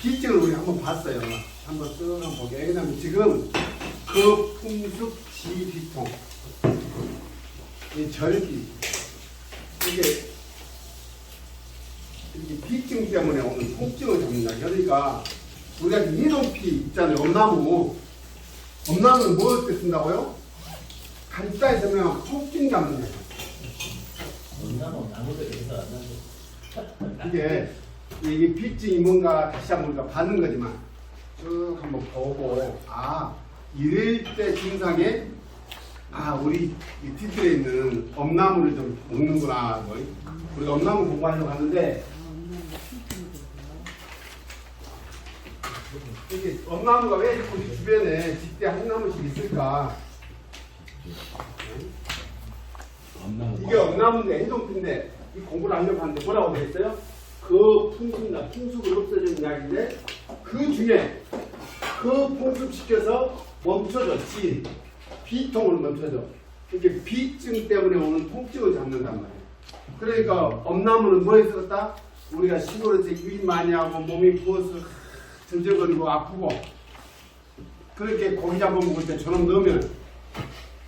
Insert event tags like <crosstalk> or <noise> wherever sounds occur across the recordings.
비증을 우리 한번 봤어요. 한번 쓱 한번 보게. 왜냐면 지금 그 풍습 지비통 이 절기 이게 이게 비증 때문에 오는 통증을 잡는다. 그러니까 우리가 이동피 있잖아요. 엄나무. 엄나무는 뭐때 쓴다고요? 간단히 설명하면 통증 잡는 거예요. 나무 나무도 여기서 안 나죠. 이게 이게 빚증이 뭔가 다시 한번 우리가 받는 거지만 쭉 한번 보고 아 이럴 때 증상에 아 우리 이 뒤틀에 있는 엄나무를 좀 먹는구나 뭐. 우리가 엄나무 공부하려고 하는데 이게 엄나무가 왜 우리 주변에 집대 한 나무씩 있을까? 이게 엄나무인데 해동피인데 이 공부를 하려고 하는데 뭐라고 되어 있어요? 그 풍습이나 풍습을 없애주는 약인데 그 중에 그 풍습시켜서 멈춰줘 지 비통을 멈춰줘 이게 비증 때문에 오는 통증을 잡는단 말이에요 그러니까 엄나무는 뭐에 쓰었다? 우리가 시골에서 일 많이 하고 몸이 부어서 전적거리고 아프고 그렇게 고기 잡아 먹을 때 저놈 넣으면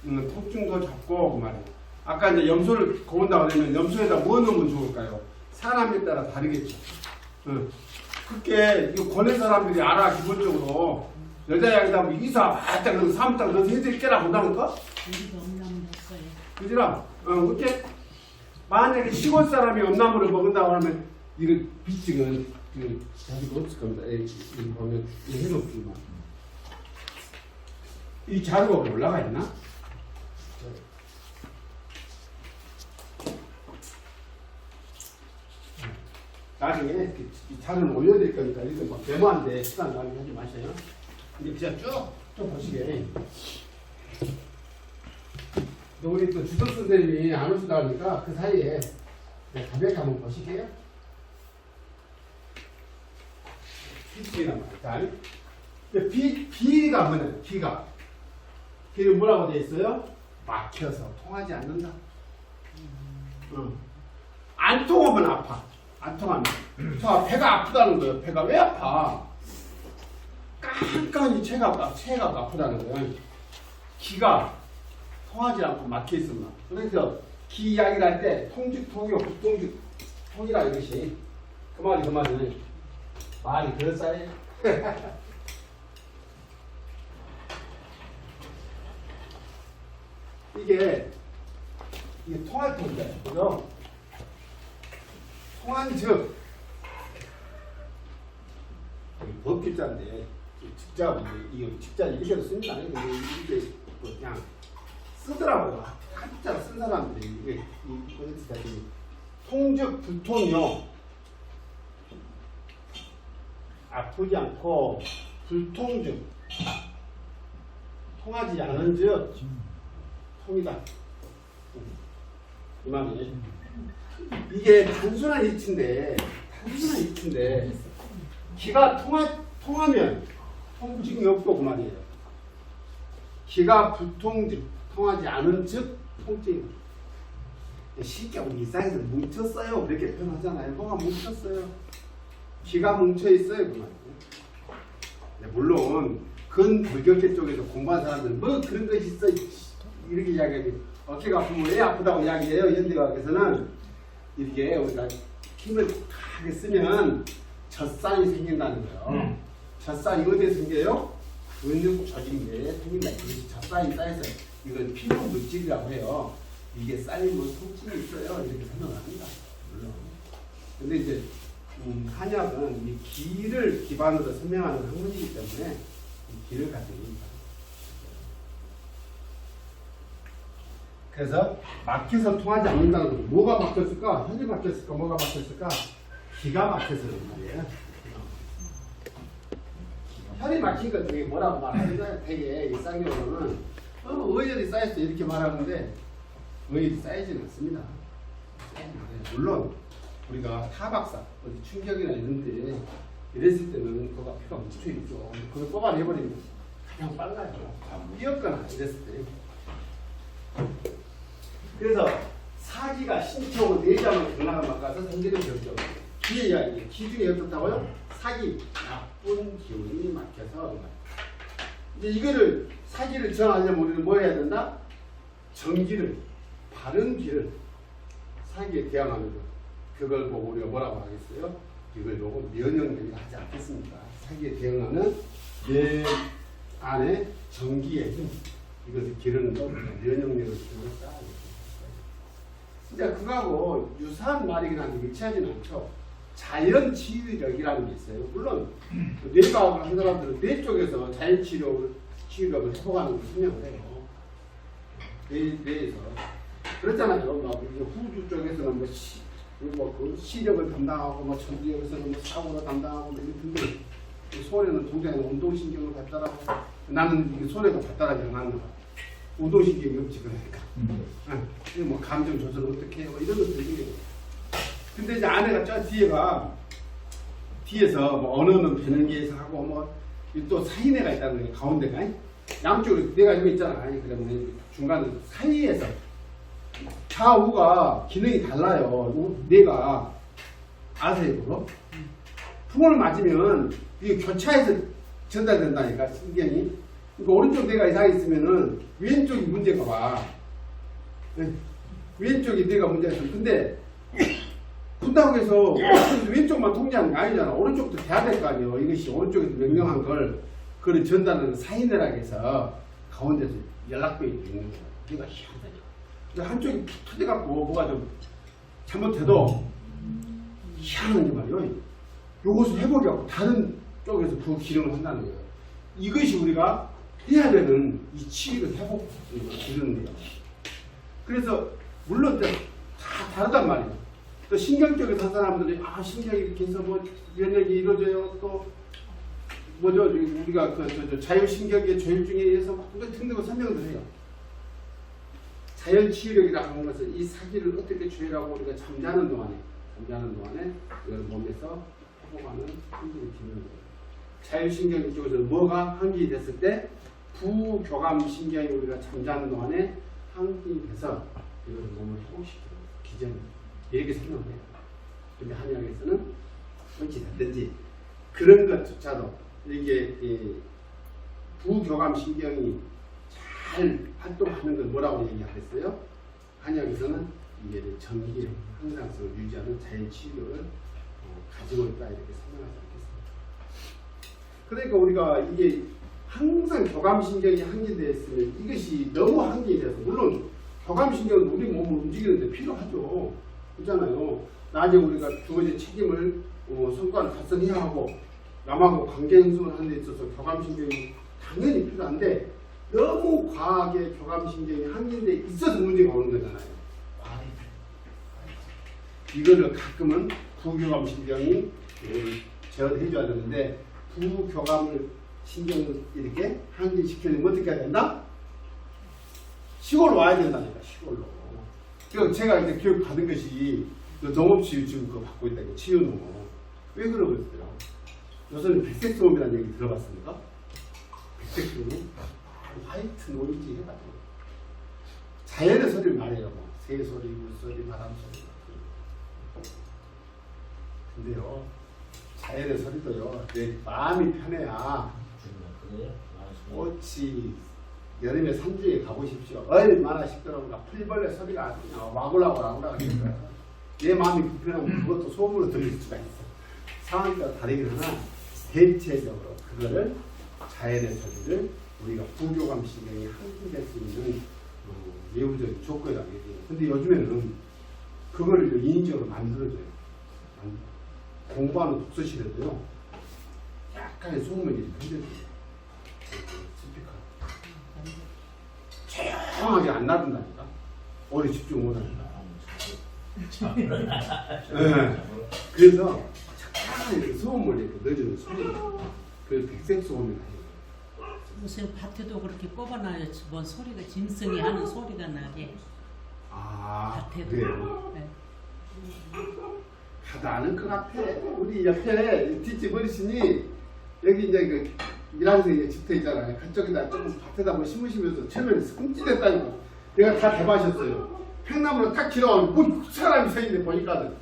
음, 통증도 잡고 그 말이에요. 아까 이제 염소를 고운다고 하면 염소에다 뭐 넣으면 좋을까요? 사람에 따라 다르겠죠. 응. 그렇게 이거 권해 사람들이 알아 기본적으로 여자 양이다 뭐 이사 바짝 그러고 삼딱 넣어서 해드릴 깨라 넣었어요. 그지라? 어, 그렇게 만약에 시골 사람이 엄나무를 먹는다고 하면 이거 비증은 그 자기가 없을 겁니다. 이, 이 보면 이 해놓기만. 이 자료가 올라가 있나? 나중에 그, 이 자료를 올려드릴 거니까 이거 뭐 데모한데 시간 낭비하지 마세요. 이제 그냥 쭉좀 보시게. 근데 우리 또 주석 선생님이 안 오시다 보니까 그 사이에 그냥 가볍게 한번. 비치나 말이야. 자, 비, 비가 뭐냐, 비가. 비는 뭐라고 돼 있어요? 막혀서 통하지 않는다. 응. 안 통하면 아파. 안 통하면. 자, 배가 아프다는 거예요. 배가 왜 아파? 깐깐이 체가, 체가 아프다는 거예요. 기가 통하지 않고 막혀 있으면. 그래서 기 이야기를 할 때 통직, 통이요, 부통직, 통이라 이것이. 그 말이 그 말이네. 말이 그럴싸해. <laughs> 이게, 이게 통할 통인데, 그죠? 통한 즉, 이 법규자인데, 이 직자, 직자 아니고, 이게, 이게 뭐 그냥 쓰더라고요. 한자 쓴 사람들이, 이게, 이, 통즉 불통이요. 아프지 않고, 불통즉. 통하지 않은 즉, 통이다. 이 말이. 이게 단순한 이치인데, 단순한 이치인데, 기가 통하, 통하면 통증이 없고 그 말이에요. 기가 불통 즉, 통하지 않은 즉 통증이 쉽게 우리 일상에서 뭉쳤어요. 그렇게 표현하잖아요. 뭐가 뭉쳤어요. 기가 뭉쳐 있어요. 그 말이에요. 네, 물론 근 골격계 쪽에서 공부한 사람들은 뭐 그런 것이 있어 이렇게 이야기하지 어깨가 아프면 왜 아프다고 이야기해요? 현대과학에서는 이렇게 우리가 힘을 강하게 쓰면 젖살이 생긴다는 거예요. 젖살이 어디에 생겨요? 근육 조직에 생긴다. 이것이 젖살이 쌓여서 이걸 피부 물질이라고 해요. 이게 쌓이면 통증이 있어요. 이렇게 설명을 합니다. 물론. 근데 이제 음, 한약은 이 기를 기반으로 설명하는 학문이기 때문에 이 기를 가지고 있다. 그래서 막혀서 통하지 않는다는 거죠. 뭐가 막혔을까? 혈이 막혔을까? 뭐가 막혔을까? 기가 막혀서 그런 말이에요. 혈이 막힌 것 중에 뭐라고 말하는가 되게 일상적으로는 어, 의열이 쌓였어 이렇게 말하는데 의열이 쌓이지는 않습니다. 물론 우리가 타박사, 어디 충격이나 이런 데 이랬을 때는 그거가 피가 묻혀 있죠. 그걸 뽑아내버리면 그냥 빨라요. 무였거나 이랬을 때. 그래서 사기가 신청을 내장을 강나가 막아서 생기는 결정. 기의 이야기. 기 중에 어떻다고요? 사기, 나쁜 기운이 막혀서 이제 이거를 사기를 정하려면 우리는 뭐 해야 된다? 정기를 바른 길을 사기에 대항하는 것 그걸 보고 우리가 뭐라고 하겠어요? 이걸 보고 면역력이라 하지 않겠습니까? 사기에 대응하는 내 안에 정기의 힘 이것을 기르는 거 우리가 면역력을 기르는 쌓아야겠습니다. 이제 그거하고 유사한 말이긴 한데 일치하지는 않죠. 자연 치유력이라는 게 있어요. 물론 그 뇌과학을 한 사람들은 뇌 쪽에서 자연 치료 치유력을 회복하는 걸 설명을 해요. 뇌 뇌에서 그렇잖아요. 막 후주 쪽에서는 뭐 시, 뭐그 시력을 담당하고 뭐 전두역에서는 뭐 사고를 담당하고 뭐 이런데 그 소래는 동작에 운동신경을 발달하고 나는 이게 소래가 발달하지 않았나 봐. 운동신경이 없지 그러니까. 아, 이거 뭐 감정 조절 어떻게 해요? 뭐 이런 것들이. 근데 이제 아내가 저 뒤에가 뒤에서 뭐 언어는 배는기에서 하고 뭐또 사이내가 있다는 거예요. 가운데가 양쪽으로 내가 이거 있잖아. 그러면 중간 사이에서 좌우가 기능이 달라요. 요 뇌가 아세요 그거? 풍을 맞으면 이게 교차해서 전달된다니까 신경이. 그러니까 오른쪽 뇌가 이상이 있으면은 왼쪽이 문제가 봐. 네. 왼쪽이 뇌가 문제가 있어. 근데 해서 왼쪽만 통제하는 게 아니잖아. 오른쪽도 돼야 될 거 아니에요. 이것이 오른쪽에서 명령한 걸 그걸 전달하는 사이네라고 해서 가운데서 연락부에 있는 거야. 이가 희한하죠. 근데 한쪽이 터져갖고 뭐가 좀 잘못해도 희한한 게 말이에요. 요것을 해보려고 다른 쪽에서 그 기능을 한다는 거예요. 이것이 우리가 해야 되는 이 치유를 회복 기르는 거예요. 그래서 물론 다 다르단 말이에요. 또 신경적인 한 사람들이 아 신경이 이렇게 해서 뭐 면역이 이루어져요. 또 뭐죠 우리가 그 저, 저 자율신경계 조율중에 의해서 막 등등을 설명을 해요. 자연 치유력이라고 하는 것은 이 사기를 어떻게 조율하고 우리가 잠자는 동안에 잠자는 동안에 이걸 몸에서 회복하는 기르는 거예요. 자율신경 쪽에서 뭐가 한기 됐을 때 부교감 신경이 우리가 잠자는 동안에 돼서 이걸 몸을 회복시키는 기전 이렇게 설명을 해요. 근데 한의학에서는 어찌 됐든지 그런 것조차도 이게 이 부교감 신경이 잘 활동하는 걸 뭐라고 얘기하겠어요? 한의학에서는 이게 전기 항상성을 유지하는 자연 치유력을 어, 가지고 있다 이렇게 설명하지 않겠습니까? 그러니까 우리가 이게 항상 교감신경이 한기되어 있으면 이것이 너무 한기돼서 물론 교감신경은 우리 몸을 움직이는데 필요하죠. 그렇잖아요. 나중에 우리가 주어진 책임을 어, 성과를 달성해야 하고 남하고 관계 형성을 하는 데 있어서 교감신경이 당연히 필요한데 너무 과하게 교감신경이 한기인데 있어서 문제가 오는 거잖아요. 이거를 가끔은 부교감신경이 제어해줘야 되는데 부교감을 신경을 이렇게 한기시키려면 어떻게 해야 된다? 시골로 와야 된다니까 시골로. 그래서 제가 이제 교육 받은 것이 그 농업치유 지금 그거 받고 있다고 치유농업. 왜 그러고 있어요? 요새는 백색소음이라는 얘기 들어봤습니까? 백색소음? 화이트 노이즈 해가지고 자연의 소리를 말해요. 뭐. 새소리, 물소리, 바람소리. 근데요, 자연의 소리도요, 내 마음이 편해야 그래요? 꽃이 여름에 산중에 가보십시오. 얼마나 시끄러운가. 풀벌레 소리가 그냥 와글와글 와글와글 하니까 내 마음이 불편하면 그것도 소음으로 들릴 수가 있어. 따라 다르긴 하나 대체적으로 그거를 자연의 소리를 우리가 부교감 신경이 한국될 수 있는 어, 예우적인 조건이라고 얘기해요. 근데 요즘에는 그거를 인위적으로 만들어줘요. 만- 공부하는 독서실에도요. 약간의 소음을 이렇게 흔들어줘요. 조용하게 안 나른다니까. 오래 집중 못 하니까. 예. 그래서 착한 이렇게 소음을 이렇게 넣어주는 소리가 그 백색 소음이라 해요. 무슨 밭에도 그렇게 뽑아놔요. 뭐 소리가 짐승이 하는 소리가 나게. 아, 밭에도. 그래요. 네. 가도 않을 것 같아. 우리 옆에 뒷집 어르신이 여기 이제 그 일하면서 이제 집터 있잖아요. 그쪽에다 조금 밭에다 뭐 심으시면서 처음에는 끔찍했다니까. 내가 다 대마셨어요. 평남으로 딱 길어가면 뭐 사람이 서 있는데 보니까는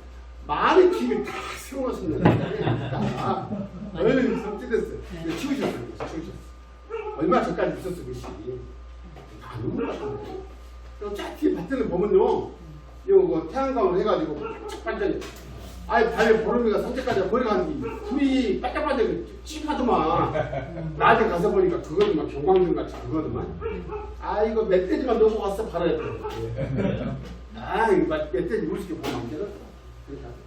많은 킥을 다 세워놨습니다. 원래는 꿈찌됐어요. 근데 치우셨어요. 치우셨어요. 얼마 전까지 있었어 그 시기. 다 눈물 났어요. 쫙 뒤에 밭에를 보면요. 이거 뭐 태양광으로 해가지고 반짝반짝해요. 아이 발에 보름이가 산책까지 게 불이 반짝반짝 찝하더만. 낮에 가서 보니까 그거는 막 경광등 같이 그거더만. 아 이거 멧돼지만 넣고 왔어 팔아야 돼. 그래요? 아 이거 막 멧돼지 물시게 보면 안? 그렇게 하죠.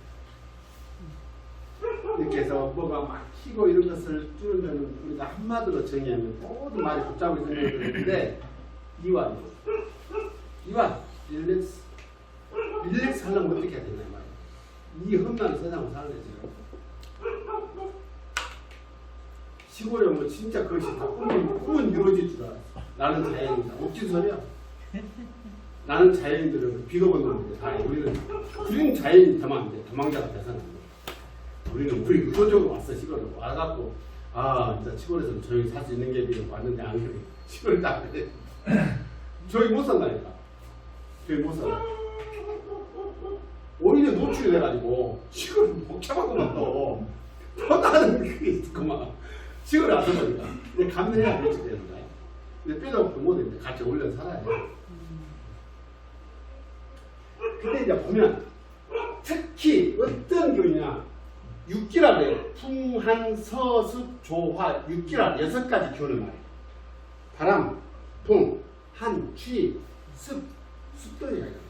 이렇게 해서 뭐가 막히고 이런 것을 줄이면 우리가 한마디로 정의하면 모든 말이 복잡하게 생겨지는데 이완 이완 릴렉스 릴렉스 하려면 어떻게 해야 되냐 말 이 험난한 세상을 살아내죠 시골에 오면 진짜 그것이 다 꿈은, 꿈은 이루어질 줄 알았어 나는 자연이다. 웃긴 소리야. 나는 자연인들은 비겁한 놈인데 다 우리는 우리는 자연인 돼서는 안 돼. 우리는 우리 의도적으로 왔어 시골에 와갖고 아 진짜 시골에서 조용히 살수 있는 게 비록 왔는데 안 그래. 시골에 안 그래. 저기 못 산다니까. 저기 못 살아 오히려 노출이 돼가지고 시골을 못 잡았구만 또 터다는 그게 있구만. 시골에 와서 보니까 근데 감내해야 되지 되는가 근데 뼈도 부모도 같이 올려 살아야 돼. 근데 이제 보면 특히 어떤 교이냐. 육기라 그래요. 풍한 서습 조화. 육기라 여섯 가지 교를 말해요. 바람, 풍, 한, 취, 습, 습도니가 있어요.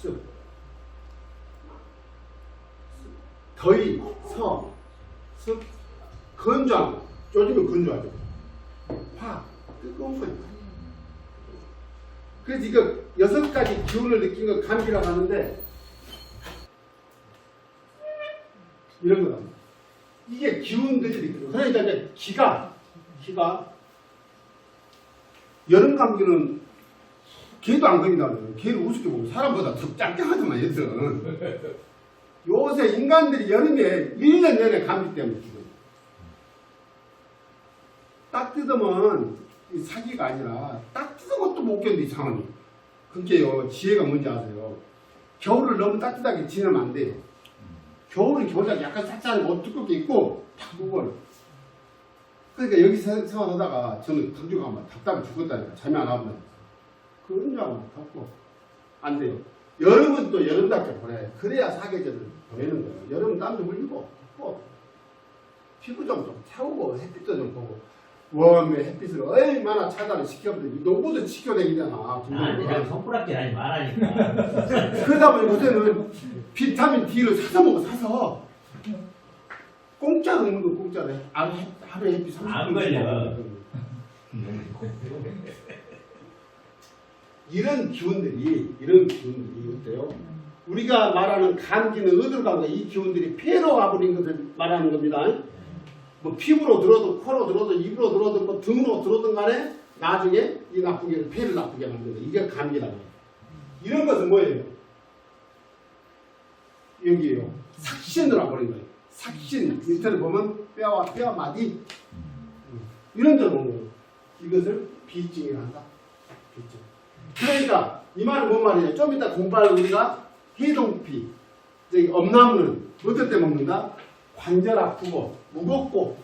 습. 더위, 서, 습, 건조함. 요즘은 건조하죠. 화, 뜨거운 거니까. 그래서 이거 여섯 가지 기운을 느낀 거 감기라고 하는데 이런 거다. 이게 기운들이 거예요. 그러니까 이제 기가, 기가 여름 감기는 개도 안 걸린다면 개를 우습게 보고 사람보다 더 짱짱하더만 얘들은. 요새 인간들이 여름에 1년 내내 감기 때문에 죽어요. 딱 뜯으면 이 사기가 아니라 딱 뜯은 것도 못 견디 상황이. 그게요 지혜가 뭔지 아세요? 겨울을 너무 따뜻하게 지내면 안 돼요. 겨울은 겨울에 약간 쌀쌀하게 옷 두껍게 입고 탁 누워요. 그러니까 여기 서- 생활하다가 저는 강주 가면 답답해 죽었다니까 잠이 안 와버려. 그 혼자만 덮고 안 돼요. 여름은 또 여름답게 보내. 그래야 사계절을 보내는 거예요. 여름은 땀좀 흘리고 또 피부 좀, 좀 태우고 햇빛도 좀 보고 웜에 햇빛을 얼마나 차단을 시켜버리지. 농구도 시켜내기잖아. 아니 그냥 손가락질 하지 말라니까 그러다 보니 요새는 비타민 D를 사서 먹어 사서 공짜로 먹는 거. 하루, 하루에 햇빛 30분 안 걸려. 이런 기운들이 이런 기운들이 어때요? 우리가 말하는 감기는 어디로 가고 이 기운들이 폐로 가버린 것을 말하는 겁니다. 뭐 피부로 들어도 코로 들어도 입으로 들어도 뭐 등으로 들어든 간에 나중에 이 나쁜 게 폐를 나쁘게 만든다. 이게 감기라고. 이런 것은 뭐예요? 여기에요. 삭신을 하버린 거예요. 삭신 밑에를 보면 뼈와 뼈 마디 이런 데로 온 거예요. 이것을 비증이라 한다. 비증. 그러니까 이 말은 뭔 말이냐? 좀 이따 공부할 우리가 해동피, 엄나무는 어떨 때 먹는다? 관절 아프고 무겁고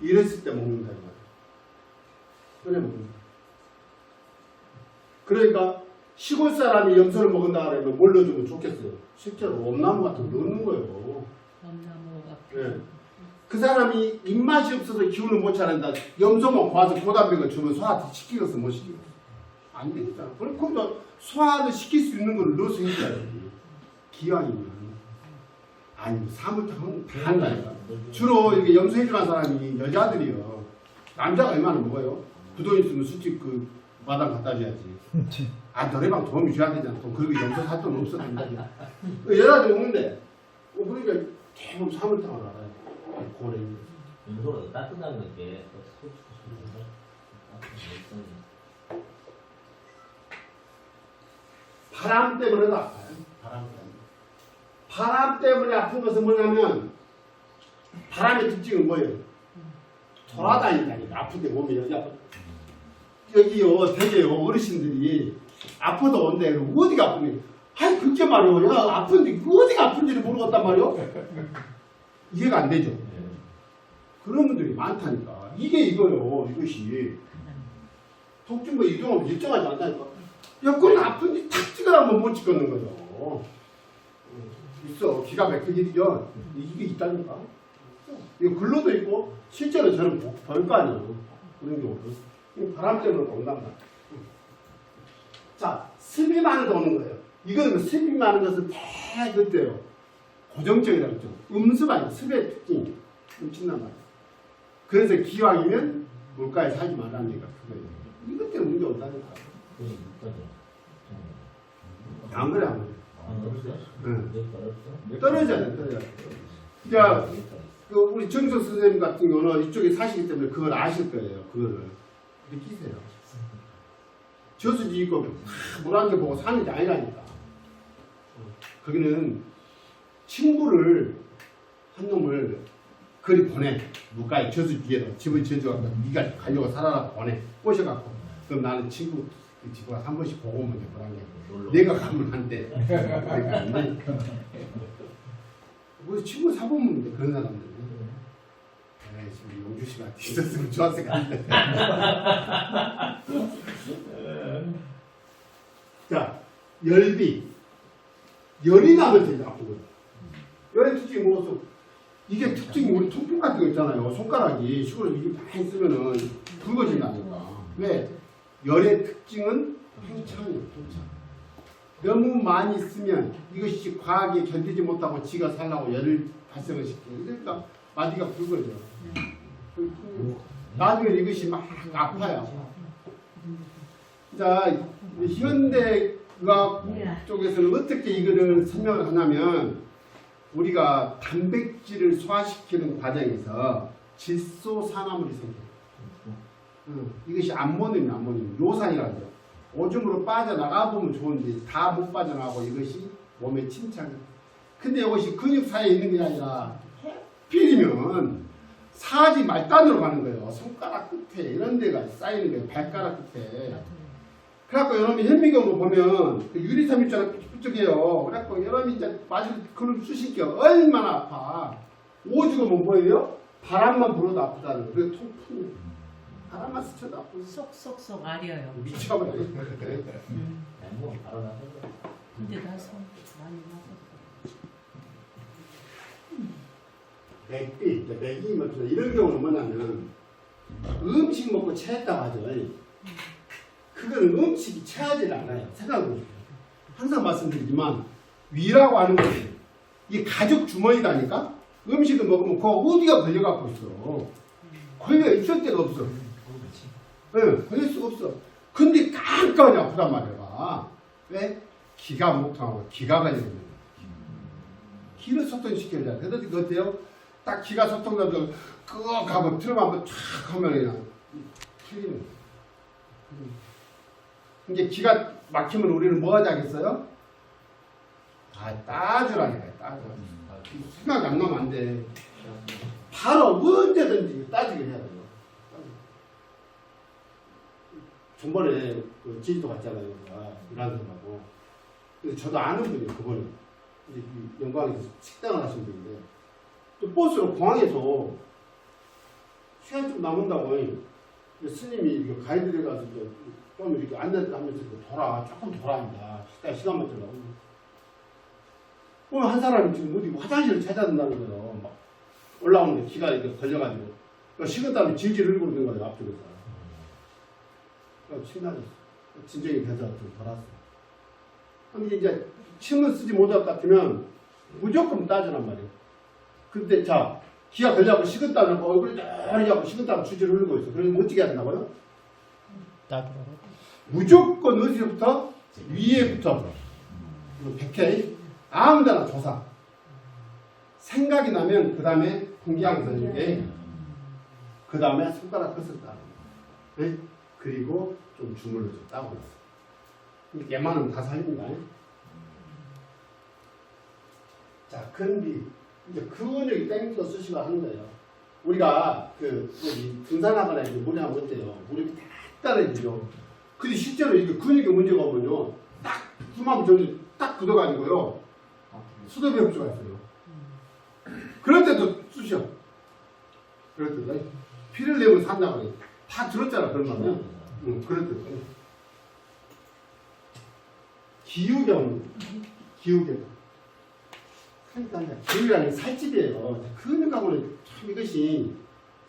이랬을 때 먹는다 이 말이야. 그래 먹는다. 그러니까 시골 사람이 염소를 먹은다 그러면 뭘 넣어주면 좋겠어요. 실제로 엄나무 같은 거 넣는 거예요. 엄나무가 예. 그 사람이 입맛이 없어서 기운을 못 차린다. 염소만 봐서 고단백을 주면 소화한테 시키겠어, 못 시키겠어? 안 되겠잖아. 그럼 소화를 시킬 수 있는 걸 넣어서 해줘야지. 기왕이면. 아니, 사물탕은 다 한다니까. 주로 이렇게 염소해주는 사람이 여자들이요. 남자가 얼마나 먹어요? 그 돈 있으면 술집 그 마당 갖다 줘야지. 아, 노래방 도움이 줘야 되잖아. 돈 그리고 염소 살 돈 없어 된다지. 여자들 먹는데. 어, 그러니까 대부분 사물탕을 알아요. 고래. 윤소로 따뜻한 거게 바람 때문에도 아파요. 바람 때문에. 바람 때문에 아픈 것은 뭐냐면 바람의 특징은 뭐예요? 돌아다닌다니까 아픈데 몸이 여기 아파. 여기요 되게요 어르신들이 아파도 온대 어디가 아픈데 아이 그게 말이요 야 아픈데 그 어디가 아픈지를 모르겠단 말이요 이해가 안 되죠 그런 분들이 많다니까 이게 이거요 이것이 뭐 이동하면 일정하지 않다니까. 야, 그건 아픈데 탁 찍으라면 못 찍겠는 거죠. 어, 있어. 기가 막힐 일이죠. 이게 있다니까. 이거 글로도 있고, 실제로 저는 볼거 아니에요. 그런 경우도. 바람 때문에 온단 말이야. 자, 습이 많아도 오는 거예요. 이거는 습이 많은 것은 다 그때요. 고정적이라고 했죠. 음습 아니고 습의 특징이 음친단 말이에요. 그래서 기왕이면 물가에 살지 말라는 얘기가 그거예요. 이것 때문에 문제 온다니까. 안 그래, 안 그래. 몇 떨어졌어? 떨어져야 돼, 떨어져. 자, 그 우리 정석 선생님 같은 경우는 이쪽에 사시기 때문에 그걸 아실 거예요. 그거를 느끼세요. 저수지 있고 물안개 보고 사는 게 아니라니까. 어, 거기는 친구를 한 놈을 그리 보내 물가에 저수지에다 집을 지어줘갖고 네가 가려고 살아라 보내 꼬셔갖고 그럼 나는 친구 그 집에 가서 한 번씩 보고 오면 돼. 놀러. 내가 가면 안 돼. 내가 안 되니까. 우리 친구 사보면 돼, 그런 사람들. 에이, 지금 용주 씨가 있었으면 좋았을 것 같은데. <laughs> 자, 열비. 열이 나면 되게 아프거든. 열의 특징이 뭐겠어? 이게 특징이 우리 통풍 같은 거 있잖아요. 손가락이 시골에 이게 많이 쓰면은 붉어진다니까. 왜? 열의 특징은 팽창이에요, 팽창. 너무 많이 쓰면 이것이 과하게 견디지 못하고 지가 살라고 열을 발생을 시키고 그러니까 마디가 붉어져. 나중에 이것이 막 아파요. 자, 현대 의학 쪽에서는 어떻게 이거를 설명을 하냐면 우리가 단백질을 소화시키는 과정에서 질소 산화물이 생겨요. 응, 이것이 암모늄이 암모늄, 요산이라고 해요. 오줌으로 빠져나가 보면 좋은데 다 못 빠져나가고 이것이 몸에 침착. 근데 이것이 근육 사이에 있는 게 아니라 필이면 사지 말단으로 가는 거예요. 손가락 끝에 이런 데가 쌓이는 거예요. 발가락 끝에. 그래갖고 여러분이 현미경으로 보면 그 유리섬 있잖아요. 삐쭉삐쭉해요. 그래갖고 여러분이 이제 맞을 그걸 쑤시겨 얼마나 아파. 오죽하면 뭐예요? 바람만 불어도 아프다는. 그게 통풍. 바람만 스쳐도 쏙쏙쏙 아려요. 미쳐버려. 음. 뭐 바로 나서. 근데 나서 많이 나서. 맥비, 이제 맥이 뭐 이런 경우는 뭐냐면 음식 먹고 체했다고 하죠. 그거는 음식이 체하지 않아요. 생각해보세요. 항상 말씀드리지만 위라고 하는 것은 이 가죽 주머니다니까 음식을 먹으면 그 어디가 걸려갖고 있어. 걸려 있을 데가 없어. 예, 걸릴 수가 없어. 근데 깜깜이 아프단 말이야. 왜? 기가 못 통하고 기가 걸리는 거야. 기를 소통시켜야 돼. 그래서 그 어때요? 딱 기가 소통되고 끄어 가면 틀어 한번 촥 하면 그냥 풀리는. 이제 기가 막히면 우리는 뭐 하자겠어요? 아, 따주라니까, 따주. 생각이 안 나면 안 돼. 바로 언제든지 따지게 해야 돼요. 따지게. 전번에 그 제주도 갔잖아요. 근데 저도 아는 분이에요, 이 영광에서 식당을 하신 분인데. 또 버스로 공항에서 시간 좀 남은다고 스님이 가이드를 가서 이제 좀 이렇게 안내하면서 돌아, 조금 돌아간다. 식당 시간만 들라고. 그럼 한 사람이 지금 어디 화장실을 찾아야 된다는 거예요. 막 올라오는데 기가 이렇게 걸려가지고. 그러니까 식은땀이 질질 흘리고 있는 거예요, 앞쪽에서. 그러니까 신나졌어. 진정이 돼서 좀 돌았어. 근데 이제 침을 쓰지 못할 것 같으면 무조건 따지란 말이에요. 근데 자, 기가 걸려갖고 식은땀을 얼굴에 따르고 식은땀 줄줄 흘리고 있어. 그래서 어떻게 해야 된다고요? 무조건 어디서부터? 위에부터. 백회 아무 데나 조사. 생각이 나면 그 다음에 풍기양선인데 그 다음에 손가락 끝을 따. 네? 그리고 좀 주물러 좀 따고 있어. 얘만은 다 살립니다. 자, 근비. 이제 근육이 땡겨서 쓰시고 하는 거예요. 우리가 그 여기 등산하거나 이제 물에 하면 어때요? 무릎이 딱 떨어지죠. 근데 실제로 이게 근육에 문제가 오면요. 딱 숨하면 저기 딱 굳어가지고요. 수도비 흡수가 있어요. 그럴 때도 쑤셔. 그럴 때도 피를 내면 산다고 그래. 다 들었잖아, 그런 말은. 응, 그렇죠. 기후경, 기후경. 그러니까 기후라는 게 살집이에요. 그러니까는 참 이것이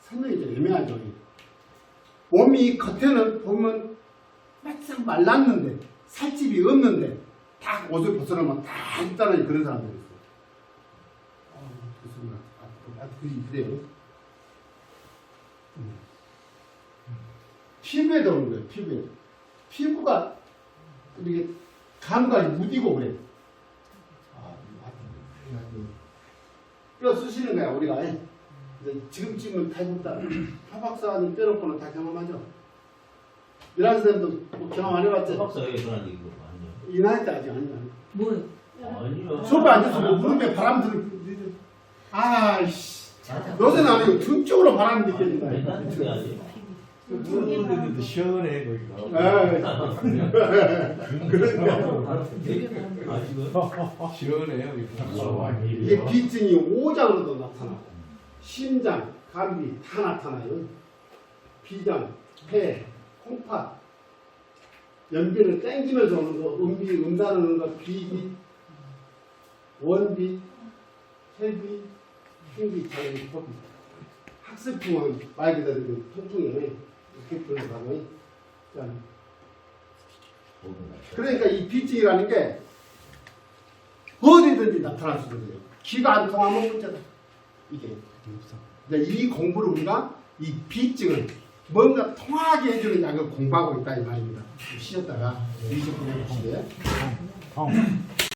설명이 좀 애매하죠. 몸이 겉에는 보면 막상 말랐는데 살집이 없는데 딱 옷을 벗어나면 다 있다는 그런 사람들이 있어요. 아. 아, 아, 그- 그래요. 피부에 들어오는 거예요, 피부에. 피부가 이게 감각이 무디고 그래. 아, 뼈 쓰시는 거야, 우리가. 지금쯤은 탈북다. 하박사님 빼놓고는 다 경험하죠. 이란 선생님도 뭐 경험 안 해봤지? 박사에 그런 얘기 그거 아니야. 이 나이 때 아직 아니야. 뭐 아니요. 소파 앉아서 뭐 무릎에 바람 들 아이씨. 찾아. 요새는 아니고 등 쪽으로 바람 느껴진다. 옛날 그게 아니야. 무릎에도 시원해 거기가. 그러니까. 아 지금 시원해요 여기. 이게 비증이 오장으로도 나타나고 심장, 감기 다 나타나요. 비장, 폐, 콩팥, 연비를 땡기면서 오는 거, 음비, 음사는 오는 거, 비비, 원비, 혈비, 흉비, 장비, 포비. 학습풍은 말 그대로 그 통풍에 들어가고. 자, 그러니까 이 비증이라는 게 어디든지 나타날 수 있어요. 귀가 안 통하면 문제다. 이게. 근데 이 공부를 우리가 이 비증을 뭔가 통하게 해주는 약을 공부하고 있다 이 말입니다. 좀 쉬었다가 20분 해보시게.